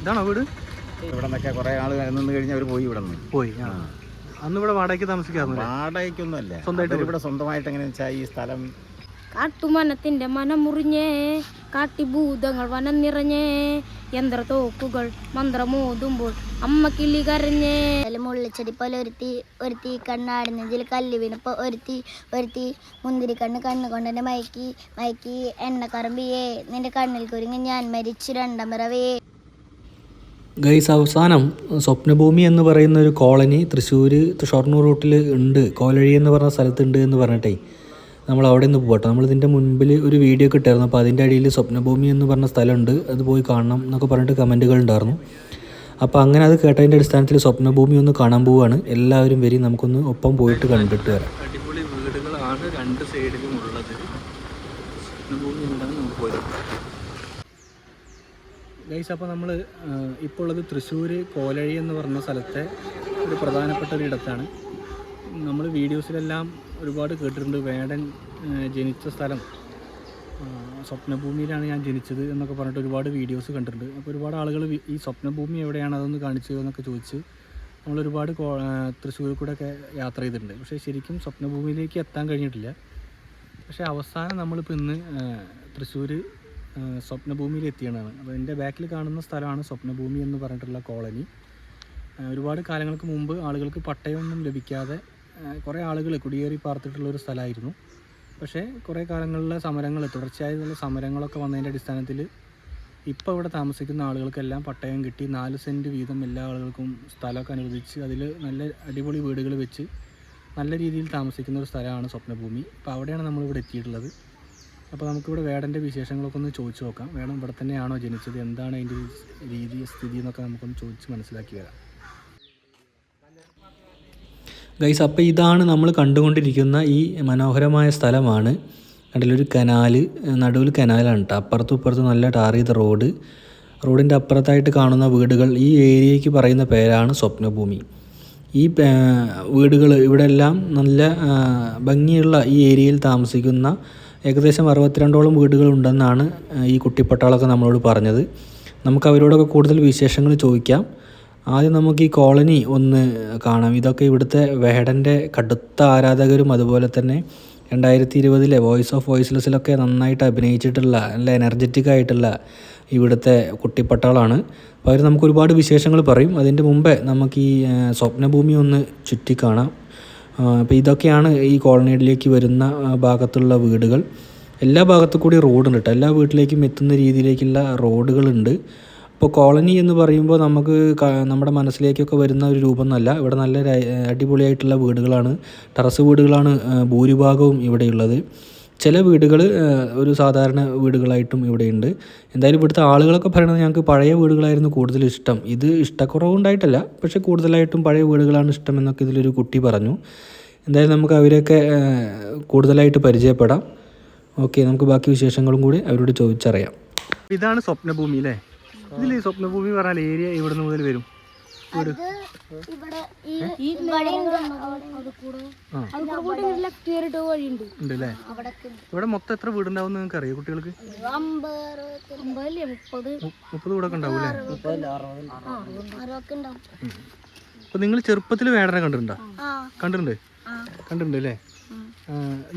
ഇതാണോ വീട്? ഇവിടെ നിന്നൊക്കെ കുറെ ആൾ നിന്ന് കഴിഞ്ഞാൽ അവർ പോയി ഇവിടെ നിന്ന് പോയി അന്ന് ഇവിടെ വാടകയ്ക്ക് താമസിക്കാറുണ്ട്? വാടകയ്ക്കൊന്നും അല്ല സ്വന്തമായിട്ട് ഇവിടെ സ്വന്തമായിട്ട് എങ്ങനെയാ വെച്ചാൽ ഈ സ്ഥലം കാട്ടുമനത്തിന്റെ മനം മുറിഞ്ഞേ കാട്ടിഭൂതങ്ങൾ വനം നിറഞ്ഞേ യന്ത്രത്തോക്കുകൾ മന്ത്രമോതുമ്പോൾ അമ്മ കിളി കരഞ്ഞേ. മുള്ളിച്ചെടി പോലെ ഒരുത്തി ഒരുത്തി കണ്ണാടുന്നതിൽ കല്ല് വീണപ്പോൾ ഒരുത്തി ഒരുത്തി മുന്തിരി കണ്ണ് കണ്ണ് കൊണ്ടെന്നെ മയക്കി മയക്കി എണ്ണ കറമ്പിയേ. നിന്റെ കണ്ണിൽ കുരുങ്ങി ഞാൻ മരിച്ചു രണ്ടമറവേ. ഗൈസ് അവസാനം സ്വപ്നഭൂമി എന്ന് പറയുന്ന ഒരു കോളനി തൃശ്ശൂർ ഷൊർണൂർ റൂട്ടിൽ ഉണ്ട്. കോലഴി എന്ന് പറഞ്ഞ സ്ഥലത്തുണ്ട് എന്ന് പറഞ്ഞിട്ടേ. നമ്മൾ അവിടെ നിന്ന് പോകട്ടെ. നമ്മൾ ഇതിന്റെ മുൻപിൽ ഒരു വീഡിയോ ഒക്കെ ഇട്ടായിരുന്നു. അപ്പോൾ അതിന്റെ അടിയിൽ സ്വപ്നഭൂമി എന്ന് പറഞ്ഞ സ്ഥലമുണ്ട്. അത് പോയി കാണണം എന്നൊക്കെ പറഞ്ഞിട്ട് കമന്റുകൾ ഉണ്ടായിരുന്നു. അപ്പോൾ അങ്ങനെ അത് കേട്ടതിന്റെ അടിസ്ഥാനത്തിൽ സ്വപ്നഭൂമി ഒന്ന് കാണാൻ പോവുകയാണ്. എല്ലാവരും വരി നമുക്കൊന്ന് ഒപ്പം പോയിട്ട് കണ്ടിട്ട് വരാം. അടിപൊളി വീടുകളാണ് രണ്ട് സൈഡിലും ഉള്ളത്. സ്വപ്നഭൂമി എന്താണ് നമുക്ക് പോയി ഗൈസ് അപ്പോൾ നമ്മൾ ഇപ്പോൾ ഉള്ളത് തൃശ്ശൂർ കോലഴി എന്ന് പറഞ്ഞ സ്ഥലത്തെ ഒരു പ്രധാനപ്പെട്ട ഒരു ഇടത്താണ്. നമ്മൾ വീഡിയോസിലെല്ലാം ഒരുപാട് കേട്ടിട്ടുണ്ട്. വേടൻ ജനിച്ച സ്ഥലം. സ്വപ്നഭൂമിയിലാണ് ഞാൻ ജനിച്ചത് എന്നൊക്കെ പറഞ്ഞിട്ട് ഒരുപാട് വീഡിയോസ് കണ്ടിട്ടുണ്ട്. അപ്പോൾ ഒരുപാട് ആളുകൾ ഈ സ്വപ്നഭൂമി എവിടെയാണ് അതൊന്ന് കാണിച്ചു എന്നൊക്കെ ചോദിച്ച് നമ്മൾ ഒരുപാട് തൃശ്ശൂരിൽ കൂടെ ഒക്കെ യാത്ര ചെയ്തിട്ടുണ്ട്. പക്ഷേ ശരിക്കും സ്വപ്നഭൂമിയിലേക്ക് എത്താൻ കഴിഞ്ഞിട്ടില്ല. പക്ഷേ അവസാനം നമ്മളിപ്പോൾ ഇന്ന് തൃശ്ശൂർ സ്വപ്നഭൂമിയിൽ എത്തിയതാണ്. അപ്പോൾ എന്റെ ബാക്കിൽ കാണുന്ന സ്ഥലമാണ് സ്വപ്നഭൂമി എന്ന് പറഞ്ഞിട്ടുള്ള കോളനി. ഒരുപാട് കാലങ്ങൾക്ക് മുമ്പ് ആളുകൾക്ക് പട്ടയമൊന്നും ലഭിക്കാതെ കുറേ ആളുകൾ കുടിയേറി പാർത്തിട്ടുള്ള ഒരു സ്ഥലമായിരുന്നു. പക്ഷേ കുറേ കാലങ്ങളിലെ സമരങ്ങൾ തുടർച്ചയായുള്ള സമരങ്ങളൊക്കെ വന്നതിന്റെ അടിസ്ഥാനത്തിൽ ഇപ്പോൾ ഇവിടെ താമസിക്കുന്ന ആളുകൾക്കെല്ലാം പട്ടയം കിട്ടി. നാല് സെന്റ് വീതം എല്ലാ ആളുകൾക്കും സ്ഥലമൊക്കെ അനുവദിച്ച് അതിൽ നല്ല അടിപൊളി വീടുകൾ വെച്ച് നല്ല രീതിയിൽ താമസിക്കുന്ന ഒരു സ്ഥലമാണ് സ്വപ്നഭൂമി. അപ്പോൾ അവിടെയാണ് നമ്മളിവിടെ എത്തിയിട്ടുള്ളത്. അപ്പോൾ നമുക്കിവിടെ വേടന്റെ വിശേഷങ്ങളൊക്കെ ഒന്ന് ചോദിച്ചു നോക്കാം. വേടം ഇവിടെ തന്നെയാണോ ജനിച്ചത്? എന്താണ് അതിന്റെ രീതി സ്ഥിതി എന്നൊക്കെ നമുക്കൊന്ന് ചോദിച്ച് മനസ്സിലാക്കി വരാം. ഗൈസ് അപ്പോൾ ഇതാണ് നമ്മൾ കണ്ടുകൊണ്ടിരിക്കുന്ന ഈ മനോഹരമായ സ്ഥലമാണ്. കണ്ടിലൊരു കനാല് നടുവിൽ കനാലാണ് കേട്ടോ അപ്പുറത്തും ഇപ്പുറത്തും നല്ല ടാർ ചെയ്ത റോഡ്. റോഡിന്റെ അപ്പുറത്തായിട്ട് കാണുന്ന വീടുകൾ ഈ ഏരിയയ്ക്ക് പറയുന്ന പേരാണ് സ്വപ്നഭൂമി. ഈ വീടുകൾ ഇവിടെ എല്ലാം നല്ല ഭംഗിയുള്ള ഈ ഏരിയയിൽ താമസിക്കുന്ന ഏകദേശം അറുപത്തിരണ്ടോളം വീടുകൾ ഉണ്ടെന്നാണ് ഈ കുട്ടിപ്പട്ടാളൊക്കെ നമ്മളോട് പറഞ്ഞത്. നമുക്ക് അവരോടൊക്കെ കൂടുതൽ വിശേഷങ്ങൾ ചോദിക്കാം. ആദ്യം നമുക്ക് ഈ കോളനി ഒന്ന് കാണാം. ഇതൊക്കെ ഇവിടുത്തെ വേടന്റെ കടുത്ത ആരാധകരും അതുപോലെ തന്നെ രണ്ടായിരത്തി ഇരുപതിലെ വോയിസ് ഓഫ് വോയിസ്ലെസ്സിലൊക്കെ നന്നായിട്ട് അഭിനയിച്ചിട്ടുള്ള നല്ല എനർജറ്റിക് ആയിട്ടുള്ള ഇവിടുത്തെ കുട്ടിപ്പട്ടാളാണ്. അപ്പോൾ അവർ നമുക്ക് ഒരുപാട് വിശേഷങ്ങൾ പറയും. അതിന്റെ മുമ്പേ നമുക്ക് ഈ സ്വപ്നഭൂമി ഒന്ന് ചുറ്റിക്കാണാം. അപ്പോൾ ഇതൊക്കെയാണ് ഈ കോളനിയിലേക്ക് വരുന്ന ഭാഗത്തുള്ള വീടുകൾ. എല്ലാ ഭാഗത്തു കൂടി റോഡുണ്ട് കേട്ടോ എല്ലാ വീട്ടിലേക്കും എത്തുന്ന രീതിയിലേക്കുള്ള റോഡുകളുണ്ട് ഇപ്പോൾ കോളനി എന്ന് പറയുമ്പോൾ നമുക്ക് നമ്മുടെ മനസ്സിലേക്കൊക്കെ വരുന്ന ഒരു രൂപം എന്നല്ല ഇവിടെ നല്ല അടിപൊളിയായിട്ടുള്ള വീടുകളാണ്. ടെറസ് വീടുകളാണ് ഭൂരിഭാഗവും ഇവിടെയുള്ളത്. ചില വീടുകൾ ഒരു സാധാരണ വീടുകളായിട്ടും ഇവിടെയുണ്ട്. എന്തായാലും ഇവിടുത്തെ ആളുകളൊക്കെ പറയുന്നത് ഞങ്ങൾക്ക് പഴയ വീടുകളായിരുന്നു കൂടുതൽ ഇഷ്ടം. ഇത് ഇഷ്ടക്കുറവുണ്ടായിട്ടല്ല പക്ഷേ കൂടുതലായിട്ടും പഴയ വീടുകളാണ് ഇഷ്ടം എന്നൊക്കെ ഇതിലൊരു കുട്ടി പറഞ്ഞു. എന്തായാലും നമുക്ക് അവരെയൊക്കെ കൂടുതലായിട്ട് പരിചയപ്പെടാം. ഓക്കെ നമുക്ക് ബാക്കി വിശേഷങ്ങളും കൂടി അവരോട് ചോദിച്ചറിയാം. ഇതാണ് സ്വപ്നഭൂമി അല്ലേ? ഇതിൽ ഈ സ്വപ്നഭൂമി പറഞ്ഞാൽ ഏരിയ ഇവിടെ നിന്ന് മുതൽ വരും. വീട്. ഇവിടെ മൊത്തം എത്ര വീടുണ്ടാവും നിങ്ങൾക്ക് അറിയോ കുട്ടികൾക്ക്? മുപ്പത്. വീടൊക്കെ ഉണ്ടാവും. അപ്പൊ നിങ്ങൾ ചെറുപ്പത്തിൽ വേടനെ കണ്ടിട്ടുണ്ടോ? ആ. കണ്ടിട്ടുണ്ട്? കണ്ടിട്ടുണ്ട് അല്ലേ?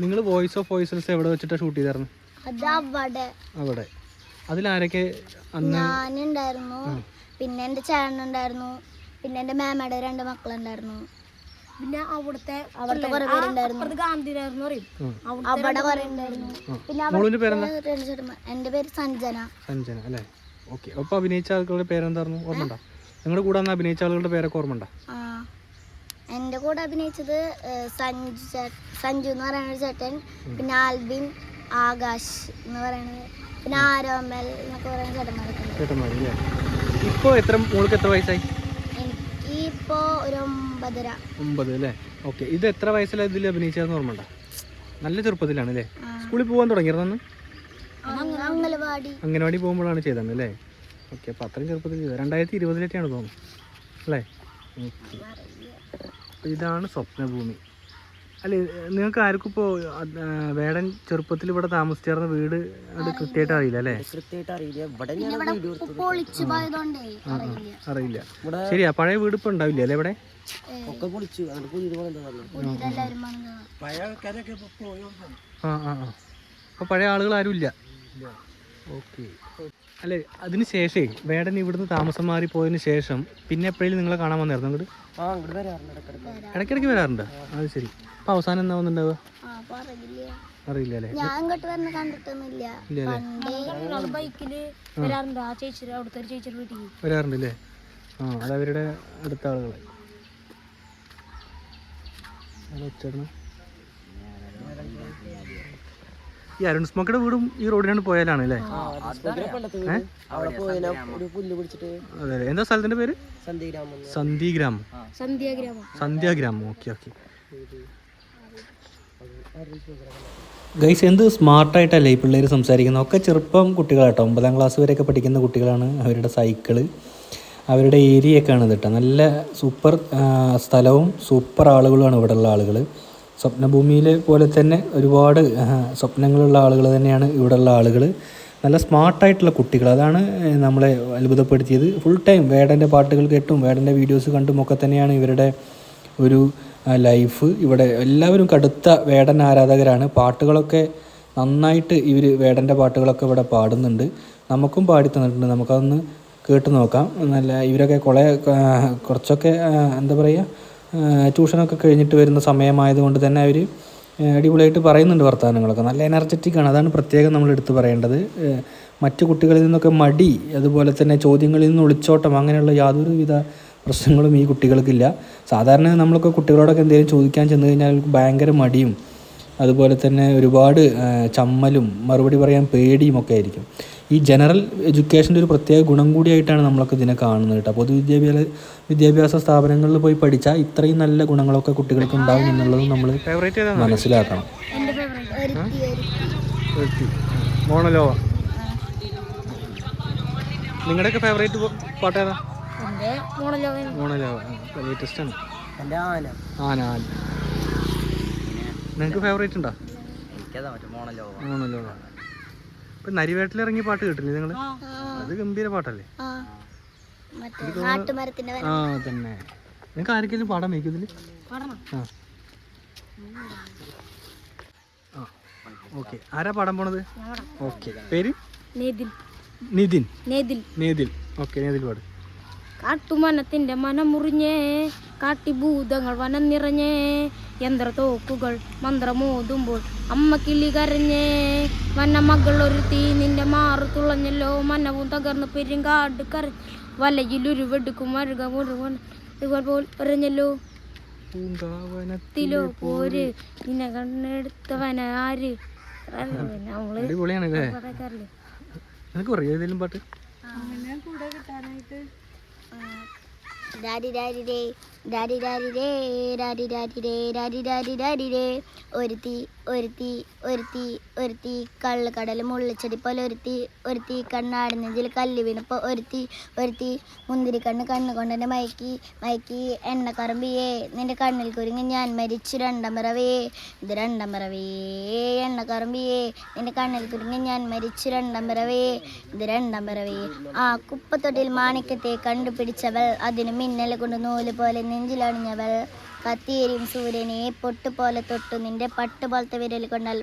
നിങ്ങൾ വോയിസ് ഓഫ് വോയിസസ് എവിടെ വെച്ചിട്ടാ ഷൂട്ട് ചെയ്തായിരുന്നു? അത് അവിടെ അവിടെ. അതിലാരൊക്കെ അന്ന് ഞാനുണ്ടായിരുന്നു. പിന്നെ എന്റെ ചേട്ടനുണ്ടായിരുന്നു. പിന്നെ എന്റെ മാമയുടെ രണ്ട് മക്കളുണ്ടായിരുന്നു. പിന്നെ അവിടുത്തെ അവിടുത്തെ കുറെ പേരുണ്ടായിരുന്നു. അപ്പുറത്ത് ഗാന്ധിനഗർന്ന് പറയും. അവിടെ കുറെ ഉണ്ടായിരുന്നു. പിന്നെ എന്റെ പേര് സഞ്ജന. സഞ്ജന അല്ലേ? ഓക്കെ. അപ്പോൾ അഭിനയിച്ച ആളുകളുടെ പേരെന്തായിരുന്നു? ഓർമ്മണ്ട നിങ്ങളുടെ കൂടെ അന്ന് അഭിനയിച്ച ആളുകളുടെ പേരൊക്കെ ഓർമ്മണ്ട എന്റെ കൂടെ അഭിനയിച്ചത് സഞ്ജു സഞ്ജു എന്ന് പറയുന്ന ഒരു ചേട്ടൻ. പിന്നെ ആൽബിൻ ആകാശ് എന്ന് പറയുന്നത്. പിന്നെ ആരോമൽ എന്നൊക്കെ പറയുന്ന ചേട്ടന്മാരൊക്കെ ചേട്ടന്മാർ അല്ലേ ഇപ്പോൾ എത്ര മോൾക്ക് എത്ര വയസ്സായി? എനിക്ക് ഇപ്പോ ഒരു ഒമ്പതര. ഒമ്പത് അല്ലേ? ഓക്കെ. ഇത് എത്ര വയസ്സിലാണ് ഇതിൽ അഭിനയിച്ചതെന്ന് ഓർമ്മ നല്ല ചെറുപ്പത്തിലാണ് അല്ലേ. സ്കൂളിൽ പോകാൻ തുടങ്ങിയതെന്ന് അങ്ങനെ അംഗനവാടി അംഗനവാടി പോകുമ്പോഴാണ് ചെയ്തത് അല്ലേ? ഓക്കെ. അപ്പോൾ അത്രയും ചെറുപ്പത്തിൽ ചെയ്തത്. രണ്ടായിരത്തി ഇരുപതിലേക്കാണ് തോന്നുന്നു. അല്ലേ? ഓക്കെ. ഇതാണ് സ്വപ്നഭൂമി. അല്ലേ നിങ്ങൾക്ക് ആർക്കും ഇപ്പോൾ വേടൻ ചെറുപ്പത്തിൽ ഇവിടെ താമസിച്ചിരുന്ന വീട് അത് കൃത്യമായിട്ട് അറിയില്ല അല്ലേ? കൃത്യമായിട്ട് അറിയില്ല. അറിയില്ല. ശരിയാ പഴയ വീട് ഇപ്പൊ ഉണ്ടാവില്ല അല്ലേ ഇവിടെ? പുതിയതെല്ലാവരും വന്നു. ആ ആ ആ. അപ്പൊ പഴയ ആളുകൾ ആരും ഇല്ല. ഓക്കെ. അല്ലേ അതിന് ശേഷേ വേടൻ ഇവിടുന്ന് താമസം മാറി പോയതിന് ശേഷം പിന്നെ എപ്പോഴും നിങ്ങളെ കാണാൻ വന്നായിരുന്നു അങ്ങോട്ട്? ഇടയ്ക്കിടയ്ക്ക് വരാറുണ്ട് അത് ശരി. അപ്പൊ അവസാനം എന്താ വന്നിട്ടുണ്ടാവുക? അറിയില്ല. അല്ലേ? ഞാൻ ഇങ്ങോട്ട് വന്ന് കണ്ടിട്ടൊന്നുമില്ല. ഞങ്ങൾ വരാറുണ്ട്. ആ ചേച്ചി അവിടുത്തെ ഒരു ചേച്ചിയുടെ വീട്ടിൽ. വരാറുണ്ട് അല്ലേ? ആ അതവരുടെ അവരുടെ അടുത്ത ആളുകളെ. ഈ അരുൺ സ്മോക്കയുടെ വീടും ഈ റോഡിനാണ് പോയാലാണ് അല്ലേ? അതെ അതെ. എന്താ സ്ഥലത്തിന്റെ പേര്? Sandhyagramam. Sandhyagramam. Okay okay. Guys എന്ത് സ്മാർട്ടായിട്ടല്ലേ ഈ പിള്ളേർ സംസാരിക്കുന്നത്? ഒക്കെ ചെറുപ്പം കുട്ടികളാട്ടോ. ഒമ്പതാം ക്ലാസ് വരെയൊക്കെ പഠിക്കുന്ന കുട്ടികളാണ് അവരുടെ സൈക്കിൾ. അവരുടെ ഏരിയയൊക്കെയാണ് കേട്ടോ. നല്ല സൂപ്പർ സ്ഥലവും സൂപ്പർ ആളുകളുമാണ് ഇവിടെയുള്ള ആളുകൾ സ്വപ്നഭൂമിയിലെ പോലെ തന്നെ ഒരുപാട് സ്വപ്നങ്ങളുള്ള ആളുകൾ തന്നെയാണ് ഇവിടെയുള്ള ആളുകൾ നല്ല സ്മാർട്ടായിട്ടുള്ള കുട്ടികൾ. അതാണ് നമ്മളെ അത്ഭുതപ്പെടുത്തിയത്. ഫുൾ ടൈം വേടന്റെ പാട്ടുകൾ കേട്ടും വേടന്റെ വീഡിയോസ് കണ്ടും ഒക്കെ തന്നെയാണ് ഇവരുടെ ഒരു ലൈഫ്. ഇവിടെ എല്ലാവരും കടുത്ത വേടൻ ആരാധകരാണ്. പാട്ടുകളൊക്കെ നന്നായിട്ട് ഇവർ വേടന്റെ പാട്ടുകളൊക്കെ ഇവിടെ പാടുന്നുണ്ട്. നമുക്കും പാടി തന്നിട്ടുണ്ട്. നമുക്കതൊന്ന് കേട്ട് നോക്കാം. നല്ല ഇവരൊക്കെ കുറേ കുറച്ചൊക്കെ എന്താ പറയുക ട്യൂഷനൊക്കെ കഴിഞ്ഞിട്ട് വരുന്ന സമയമായതുകൊണ്ട് തന്നെ അവർ അടിപൊളിയായിട്ട് പറയുന്നുണ്ട് വർത്തമാനങ്ങളൊക്കെ. നല്ല എനർജറ്റിക് ആണ്. അതാണ് പ്രത്യേകം നമ്മൾ എടുത്തു പറയേണ്ടത്. മറ്റു കുട്ടികളിൽ നിന്നൊക്കെ മടി അതുപോലെ തന്നെ ചോദ്യങ്ങളിൽ നിന്ന് ഒളിച്ചോട്ടം അങ്ങനെയുള്ള യാതൊരുവിധ പ്രശ്നങ്ങളും ഈ കുട്ടികൾക്കില്ല. സാധാരണ നമ്മളൊക്കെ കുട്ടികളോടൊക്കെ എന്തെങ്കിലും ചോദിക്കാൻ ചെന്ന് കഴിഞ്ഞാൽ ഭയങ്കര മടിയും അതുപോലെ തന്നെ ഒരുപാട് ചമ്മലും മറുപടി പറയാൻ പേടിയും ഒക്കെ ആയിരിക്കും. ഈ ജനറൽ എഡ്യൂക്കേഷന്റെ ഒരു പ്രത്യേക ഗുണം കൂടിയായിട്ടാണ് നമ്മളൊക്കെ ഇതിനെ കാണുന്നത് കേട്ടോ പൊതുവിദ്യാഭ്യാസ വിദ്യാഭ്യാസ സ്ഥാപനങ്ങളിൽ പോയി പഠിച്ചാൽ ഇത്രയും നല്ല ഗുണങ്ങളൊക്കെ കുട്ടികൾക്ക് ഉണ്ടാവും എന്നുള്ളതും നമ്മൾ മനസ്സിലാക്കണം. മോണലോവ നിങ്ങളുടെയൊക്കെ ഫേവറേറ്റ് പാട്ട് ഏതാ? മോണലോവ. ലേറ്റസ്റ്റ് ആണ്. എന്റെ ആന. ആന ആന. നിങ്ങൾക്ക് ഫേവറേറ്റ് ഉണ്ടോ? മോണലോവ. ഇപ്പം നരിവേട്ടിൽ ഇറങ്ങിയ പാട്ട് കേട്ടില്ലേ നിങ്ങൾ? അത് ഗംഭീര പാട്ടല്ലേ? ആ. തന്നെ നിങ്ങൾക്ക് ആർക്കെങ്കിലും പാടാൻ വയ്ക്കും ഇതിൽ പാടണം? ആ. ആ ഓക്കെ. ആരാ പാടാൻ പോണത്? ഓക്കെ. പേര്? നേതിൽ. നിതിൻ. നേതിൽ. നേതിൽ. ഓക്കെ നേതിൽ പാട്. കാട്ടുമനത്തിന്റെ മനം മുറിഞ്ഞേ കാട്ടിഭൂതങ്ങൾ വനം നിറഞ്ഞേ യന്ത്രത്തോക്കുകൾ മന്ത്രമോതുമ്പോൾ അമ്മ കിളി കരഞ്ഞേ. വന്ന മകൾ തീ നിന്റെ മാറു തുളഞ്ഞല്ലോ മനവും തകർന്ന് പെരുങ്കാട് കര വലയിലുരുവെടുക്കും മരുക പോൽ എറിഞ്ഞല്ലോ ത്തിലോ പോര് നിന്നെ കണ്ണെടുത്തവന ആര്? നമ്മൾ അടിപൊളിയാണ് അല്ലേ പറയാറില്ലേ നിനക്ക് പറയോ ഏതെങ്കിലും പാട്ട്? Daddy daddy day daddy daddy day daddy daddy day daddy daddy daddy day ഒരുത്തി ഒരുത്തി ഒരുത്തി ഒരുത്തി കള്ളക്കടൽ മുള്ളിച്ചെടി പോലെ ഒരുത്തി ഒരുത്തി കണ്ണാടുന്നതിൽ കല്ല് വീണപ്പോൾ ഒരുത്തി ഒരുത്തി മുന്തിരി കണ്ണ് കണ്ണ് കൊണ്ടെന്നെ മയക്കി മയക്കി എണ്ണക്കറമ്പിയേ നിന്റെ കണ്ണിൽ കുരുങ്ങി ഞാൻ മരിച്ചു രണ്ടമറവേ. ഇത് രണ്ടമറവേ പിറവേ എണ്ണക്കറമ്പിയേ നിന്റെ കണ്ണിൽ കുരുങ്ങി ഞാൻ മരിച്ചു രണ്ടമറവേ. ഇത് രണ്ടമറവേ. ആ കുപ്പത്തൊട്ടിൽ മാണിക്യത്തെ കണ്ടുപിടിച്ചവൾ അതിന് മിന്നൽ കൊണ്ട് നൂൽ പോലെ നെഞ്ചിലണിഞ്ഞവൾ കത്തിയേരിയും സൂര്യനെ പൊട്ടുപോലെ തൊട്ടു. നിന്റെ പട്ട് പോലത്തെ വിരൽ കൊണ്ടാൽ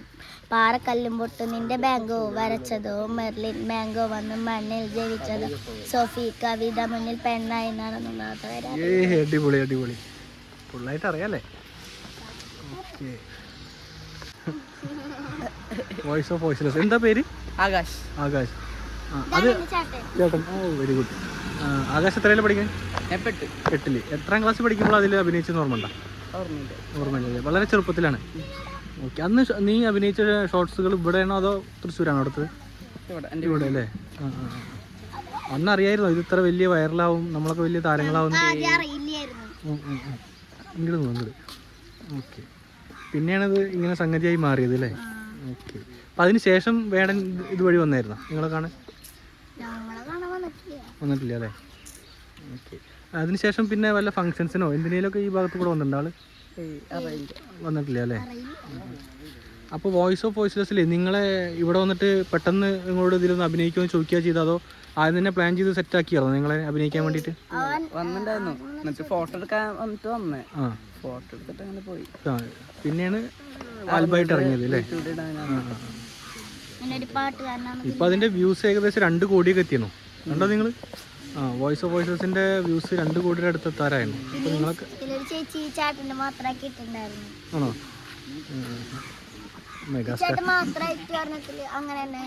പാറക്കല്ലും പൊട്ടു. നിന്റെ ബാങ്കോ വരച്ചതോ മെർലിൻ മാംഗോ വന്ന് മണ്ണിൽ ജവിച്ചതോ സോഫി കവിത മുന്നിൽ പെണ്ണായി നടന്നു അടിപൊളി അടിപൊളി. ഫുള്ളായിട്ട് അറിയാലേ വോയിസ് ഓഫ് വോയിസ്ലെസ് എന്താ പേര്? ആകാശ്. ആകാശ്. ആ അത് ചേട്ടൻ. Oh very good. ആകാശ് എത്രയിലാണ് പഠിക്കുന്നത് എപ്പെട്ട് എട്ടിൽ. എത്രാം ക്ലാസ് പഠിക്കുമ്പോൾ അതിൽ അഭിനയിച്ചെന്ന് ഓർമ്മ ഉണ്ടോ ഓർമ്മയുണ്ട് വളരെ ചെറുപ്പത്തിലാണ്. ഓക്കെ അന്ന് നീ അഭിനയിച്ച ഷോർട്സുകൾ ഇവിടെയാണോ അതോ തൃശ്ശൂരാണോ അടുത്തത്? ഇവിടെ ഇവിടെ അല്ലേ? ആ ആ ആ. അന്ന് അറിയായിരുന്നോ ഇത് ഇത്ര വലിയ വൈറലാവും നമ്മളൊക്കെ വലിയ താരങ്ങളാവും അറിയില്ലായിരുന്നു. ഇങ്ങോട്ട് ഇങ്ങോട്ട് ഓക്കെ. പിന്നെയാണത് ഇങ്ങനെ സംഗതിയായി മാറിയത് അല്ലേ? ഓക്കെ. അപ്പം അതിന് ശേഷം വേടൻ ഇതുവഴി വന്നായിരുന്നോ? നിങ്ങളെ കാണാൻ? വന്നിട്ടില്ല അല്ലേ? ഓക്കെ. അതിനുശേഷം പിന്നെ വല്ല ഫങ്ഷൻസിനോ എന്തിനേലൊക്കെ ഈ ഭാഗത്ത് കൂടെ വന്നിട്ടുണ്ട് ആൾ? വന്നിട്ടില്ല അല്ലേ? അപ്പോൾ വോയിസ് ഓഫ് വോയിസ്ലെസ്സിലെ നിങ്ങളെ ഇവിടെ വന്നിട്ട് പെട്ടെന്ന് നിങ്ങളോട് ഇതിലൊന്ന് അഭിനയിക്കുമെന്ന് ചോദിക്കുക ചെയ്തോ അതോ ആദ്യം തന്നെ പ്ലാൻ ചെയ്ത് സെറ്റ് ആക്കിയായിരുന്നോ നിങ്ങളെ അഭിനയിക്കാൻ വേണ്ടിയിട്ട്? എന്നിട്ട് ഫോട്ടോ എടുക്കാൻ വന്നിട്ട് വന്നേ. ഫോട്ടോ എടുത്തിട്ട് അങ്ങനെ പോയി. ആ. പിന്നെയാണ് ആൽബമായിട്ട് ഇറങ്ങിയത് അല്ലേ? ഇപ്പൊ അതിന്റെ വ്യൂസ് ഏകദേശം രണ്ട് കോടിയൊക്കെ എത്തിയണോ കണ്ടോ നിങ്ങൾ ആ വോയിസ് ഓഫ് വോയിസസിന്റെ വ്യൂസ് രണ്ട് കോടിയുടെ അടുത്ത് എത്താറായിരുന്നു അപ്പോൾ നിങ്ങളൊക്കെ ഇതിലൊരു ചേച്ചി ചാട്ടിന്റെ മാത്രമാക്കി ഇട്ടുണ്ടായിരുന്നു ആണോ? മെഗാസ്റ്റാർ ചേട്ടൻ മാത്രമായിട്ട് പറഞ്ഞിട്ടില്ല. അങ്ങനെ തന്നെ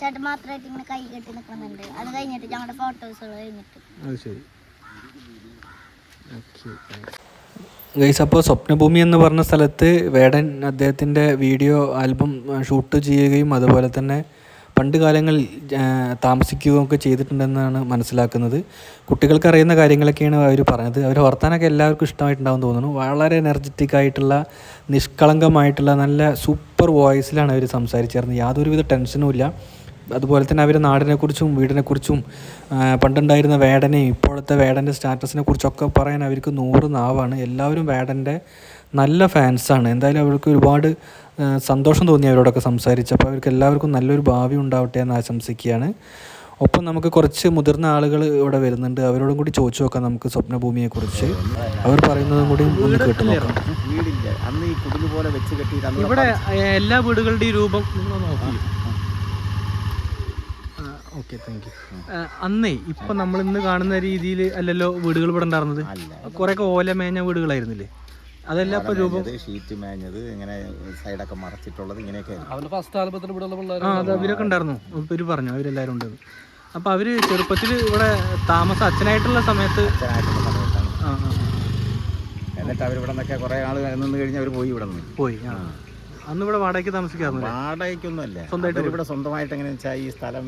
ചേട്ടൻ മാത്രമായിട്ട് ഇങ്ങനെ കൈ കെട്ടി നിൽക്കുന്നുണ്ട്. അത് കഴിഞ്ഞിട്ട് ഞങ്ങളുടെ ഫോട്ടോസുകൾ കഴിഞ്ഞിട്ട്. അത് ശരി. ഗൈസ് അപ്പോൾ സ്വപ്നഭൂമി എന്ന് പറഞ്ഞ സ്ഥലത്ത് വേടൻ അദ്ദേഹത്തിന്റെ വീഡിയോ ആൽബം ഷൂട്ട് ചെയ്യുകയും അതുപോലെ തന്നെ പണ്ട് കാലങ്ങളിൽ താമസിക്കുകയൊക്കെ ചെയ്തിട്ടുണ്ടെന്നാണ് മനസ്സിലാക്കുന്നത്. കുട്ടികൾക്ക് അറിയുന്ന കാര്യങ്ങളൊക്കെയാണ് അവർ പറഞ്ഞത്. അവർ വർത്താനൊക്കെ എല്ലാവർക്കും ഇഷ്ടമായിട്ടുണ്ടാകുമെന്ന് തോന്നുന്നു. വളരെ എനർജറ്റിക് ആയിട്ടുള്ള നിഷ്കളങ്കമായിട്ടുള്ള നല്ല സൂപ്പർ വോയിസിലാണ് അവർ സംസാരിച്ചിരുന്നത്. യാതൊരുവിധ ടെൻഷനും ഇല്ല. അതുപോലെ തന്നെ അവരുടെ നാടിനെക്കുറിച്ചും വീടിനെക്കുറിച്ചും പണ്ടുണ്ടായിരുന്ന വേടനെയും ഇപ്പോഴത്തെ വേടന്റെ സ്റ്റാറ്റസിനെ കുറിച്ചൊക്കെ പറയാൻ അവർക്ക് നൂറ് നാവാണ്. എല്ലാവരും വേടന്റെ നല്ല ഫാൻസാണ് എന്തായാലും അവർക്ക് ഒരുപാട് സന്തോഷം തോന്നി അവരോടൊക്കെ സംസാരിച്ചപ്പോൾ അവർക്ക് എല്ലാവർക്കും നല്ലൊരു ഭാവി ഉണ്ടാവട്ടെ എന്ന് ആശംസിക്കുകയാണ്. ഒപ്പം നമുക്ക് കുറച്ച് മുതിർന്ന ആളുകൾ ഇവിടെ വരുന്നുണ്ട്. അവരോടും കൂടി ചോദിച്ചു നോക്കാം നമുക്ക് സ്വപ്നഭൂമിയെക്കുറിച്ച്. അവർ പറയുന്നതും കൂടി ഒന്ന് കേട്ട് നോക്കാം. അന്ന് ഈ കുടിൽ പോലെ വെച്ച് ഇവിടെ എല്ലാ വീടുകളുടെയും രൂപം നിങ്ങൾ നോക്കി. ഓക്കെ താങ്ക് യു അന്നേ ഇപ്പൊ നമ്മൾ ഇന്ന് കാണുന്ന രീതിയിൽ അല്ലല്ലോ വീടുകൾ ഇവിടെ ഉണ്ടായിരുന്നത്? കുറെയൊക്കെ ഓലമേഞ്ഞ വീടുകളായിരുന്നില്ലേ? അതല്ല ഇപ്പൊ രൂപം ഷീറ്റ് മേഞ്ഞത് ഇങ്ങനെ സൈഡൊക്കെ മറച്ചിട്ടുള്ളത് ഇങ്ങനെയൊക്കെ അവരുടെ ഫസ്റ്റ് ആൽബത്തിൽ ഇവിടെ ഉള്ള പിള്ളേർ ആ അത് അവരൊക്കെ ഉണ്ടായിരുന്നു. ഇവർ പറഞ്ഞു അവരെല്ലാരും ഉണ്ടെന്ന് അപ്പൊ അവർ ചെറുപ്പത്തിൽ ഇവിടെ താമസം അച്ഛനായിട്ടുള്ള സമയത്ത് എന്നിട്ട് അവരിവിടെ നിന്നൊക്കെ കുറെ ആൾ നിന്ന് കഴിഞ്ഞ് അവർ പോയി ഇവിടെ നിന്ന്. പോയി ആ. അന്ന് ഇവിടെ വാടകയ്ക്ക് താമസിക്കാറുണ്ട്? വാടകയ്ക്കൊന്നും അല്ല സ്വന്തമായിട്ട് ഇവിടെ സ്വന്തമായിട്ട് എങ്ങനെയാ വെച്ചാൽ ഈ സ്ഥലം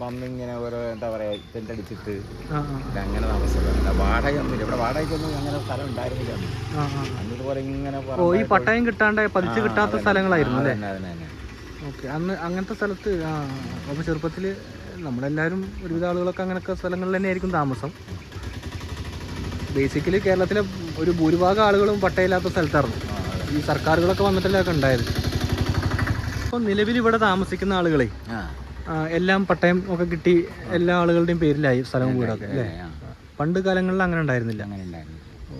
വന്നിങ്ങനെ ഓരോ എന്താ പറയാ ടെന്റ് അടിച്ചിട്ട് അങ്ങനെ ആ. വാടക അങ്ങനെ ഇവിടെ വാടകയൊന്നുമില്ല ഇവിടെ വാടകയ്ക്കൊന്നും അങ്ങനെ സ്ഥലം ഉണ്ടായിരുന്നില്ല. അന്ന്. ഇതുപോലെ ഇങ്ങനെ ഓ ഈ പട്ടയം കിട്ടാണ്ട് പതിച്ച് കിട്ടാത്ത സ്ഥലങ്ങളായിരുന്നു അല്ലേ. ഓക്കെ അന്ന് അങ്ങനത്തെ സ്ഥലത്ത് ആ അപ്പോൾ ചെറുപ്പത്തിൽ നമ്മളെല്ലാവരും ഒരുവിധ ആളുകളൊക്കെ അങ്ങനത്തെ സ്ഥലങ്ങളിൽ തന്നെയായിരിക്കും താമസം. ബേസിക്കലി കേരളത്തിലെ ഒരു ഭൂരിഭാഗം ആളുകളും പട്ടയില്ലാത്ത സ്ഥലത്തായിരുന്നു. ഈ സർക്കാരുകളൊക്കെ വന്നിട്ടല്ലേ ഒക്കെ ഉണ്ടായത്. അപ്പോൾ നിലവിൽ ഇവിടെ താമസിക്കുന്ന ആളുകളെ എല്ലാം പട്ടയം ഒക്കെ കിട്ടി എല്ലാ ആളുകളുടെയും പേരിലായി സ്ഥലവും വീടൊക്കെ അല്ലേ? പണ്ട് കാലങ്ങളിൽ അങ്ങനെ ഉണ്ടായിരുന്നില്ല. അങ്ങനെ ഉണ്ടായിരുന്നു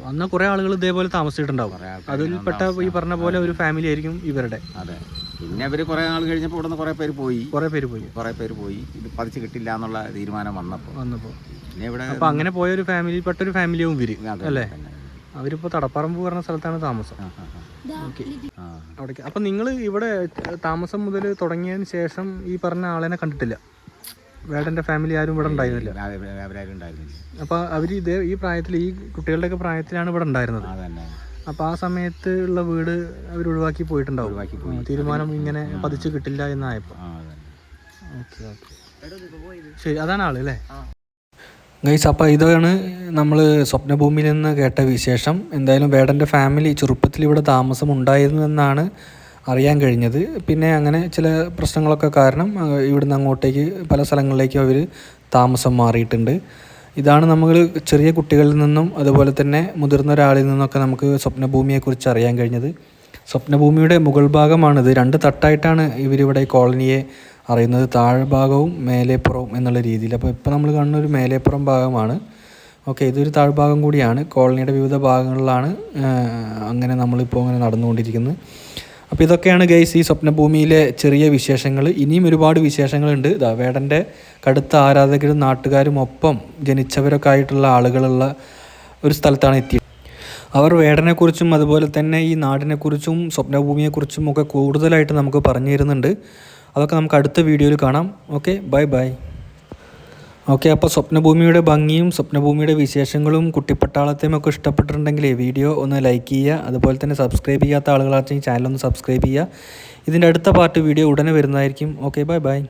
അന്ന് കുറെ ആളുകൾ ഇതേപോലെ താമസിച്ചിട്ടുണ്ടാവും. അതിൽപ്പെട്ട ഈ പറഞ്ഞ പോലെ ഒരു ഫാമിലി ആയിരിക്കും ഇവരുടെ. അതെ. പിന്നെ അവർ കുറെ നാൾ കഴിഞ്ഞപ്പോൾ ഇവിടെ നിന്ന് കുറെ പേര് പോയി. കുറെ പേര് പോയി. കുറെ പേര് പോയി. ഇത് പതിച്ച് കിട്ടില്ല എന്നുള്ള തീരുമാനം വന്നപ്പോൾ വന്നപ്പോൾ പിന്നെ ഇവിടെ അപ്പൊ അങ്ങനെ പോയ ഒരു ഫാമിലി പെട്ട ഒരു ഫാമിലിയും ഇവർ അതെ, അല്ലേ. അവരിപ്പോ തടപ്പറമ്പ് പറഞ്ഞ സ്ഥലത്താണ് താമസം. ഓക്കെ. അവിടേക്ക്. അപ്പം നിങ്ങൾ ഇവിടെ താമസം മുതൽ തുടങ്ങിയതിന് ശേഷം ഈ പറഞ്ഞ ആളിനെ കണ്ടിട്ടില്ല? വേടന്റെ ഫാമിലി ആരും ഇവിടെ ഉണ്ടായിരുന്നില്ല? അവർ അവരാരും ഉണ്ടായിരുന്നില്ല. അപ്പൊ അവർ ഇതേ ഈ പ്രായത്തിൽ ഈ കുട്ടികളുടെയൊക്കെ പ്രായത്തിലാണ് ഇവിടെ ഉണ്ടായിരുന്നത്. അതന്നെ. അപ്പൊ ആ സമയത്ത് ഉള്ള വീട് അവർ ഒഴിവാക്കി പോയിട്ടുണ്ടാവും. തീരുമാനം ഇങ്ങനെ പതിച്ചു കിട്ടില്ല എന്നായപ്പോ. ആ അതന്നെ. Okay okay. ശരി അതാണ് ആൾ അല്ലേ? ഗൈസ് അപ്പോൾ ഇതാണ് നമ്മൾ സ്വപ്നഭൂമിയിൽ നിന്ന് കേട്ട വിശേഷം. എന്തായാലും വേടന്റെ ഫാമിലി ചെറുപ്പത്തിൽ ഇവിടെ താമസം ഉണ്ടായിരുന്നു എന്നാണ് അറിയാൻ കഴിഞ്ഞത്. പിന്നെ അങ്ങനെ ചില പ്രശ്നങ്ങളൊക്കെ കാരണം ഇവിടുന്ന് അങ്ങോട്ടേക്ക് പല സ്ഥലങ്ങളിലേക്കും അവർ താമസം മാറിയിട്ടുണ്ട്. ഇതാണ് നമ്മൾ ചെറിയ കുട്ടികളിൽ നിന്നും അതുപോലെ തന്നെ മുതിർന്ന ഒരാളിൽ നിന്നൊക്കെ നമുക്ക് സ്വപ്നഭൂമിയെക്കുറിച്ച് അറിയാൻ കഴിഞ്ഞത്. സ്വപ്നഭൂമിയുടെ മുകൾ ഭാഗമാണിത്. രണ്ട് തട്ടായിട്ടാണ് ഇവരിവിടെ കോളനിയെ അറിയുന്നത് താഴ്ഭാഗവും മേലേപ്പുറവും എന്നുള്ള രീതിയിൽ. അപ്പോൾ ഇപ്പോൾ നമ്മൾ കാണുന്ന ഒരു മേലേപ്പുറം ഭാഗമാണ്. ഓക്കെ ഇതൊരു താഴ്ഭാഗം കൂടിയാണ്. കോളനിയുടെ വിവിധ ഭാഗങ്ങളിലാണ് അങ്ങനെ നമ്മളിപ്പോൾ അങ്ങനെ നടന്നുകൊണ്ടിരിക്കുന്നത്. അപ്പോൾ ഇതൊക്കെയാണ് ഗൈസ് ഈ സ്വപ്നഭൂമിയിലെ ചെറിയ വിശേഷങ്ങൾ. ഇനിയും ഒരുപാട് വിശേഷങ്ങളുണ്ട്. ഇതാ വേടന്റെ കടുത്ത ആരാധകരും നാട്ടുകാരും ഒപ്പം ജനിച്ചവരൊക്കെ ആയിട്ടുള്ള ആളുകളുള്ള ഒരു സ്ഥലത്താണ് എത്തിയത്. അവർ വേടനെക്കുറിച്ചും അതുപോലെ തന്നെ ഈ നാടിനെക്കുറിച്ചും സ്വപ്നഭൂമിയെക്കുറിച്ചും ഒക്കെ കൂടുതലായിട്ട് നമുക്ക് പറഞ്ഞു തരുന്നുണ്ട്. അതൊക്കെ നമുക്ക് അടുത്ത വീഡിയോയിൽ കാണാം. ഓക്കെ ബൈ ബൈ ഓക്കെ അപ്പോൾ സ്വപ്നഭൂമിയുടെ ഭംഗിയും സ്വപ്നഭൂമിയുടെ വിശേഷങ്ങളും കുട്ടിപ്പട്ടാളത്തെയും ഒക്കെ ഇഷ്ടപ്പെട്ടിട്ടുണ്ടെങ്കിൽ വീഡിയോ ഒന്ന് ലൈക്ക് ചെയ്യുക. അതുപോലെ തന്നെ സബ്സ്ക്രൈബ് ചെയ്യാത്ത ആളുകളാണെങ്കിൽ ചാനൽ ഒന്ന് സബ്സ്ക്രൈബ് ചെയ്യുക. ഇതിന്റെ അടുത്ത പാർട്ട് വീഡിയോ ഉടനെ വരുന്നതായിരിക്കും. Okay bye bye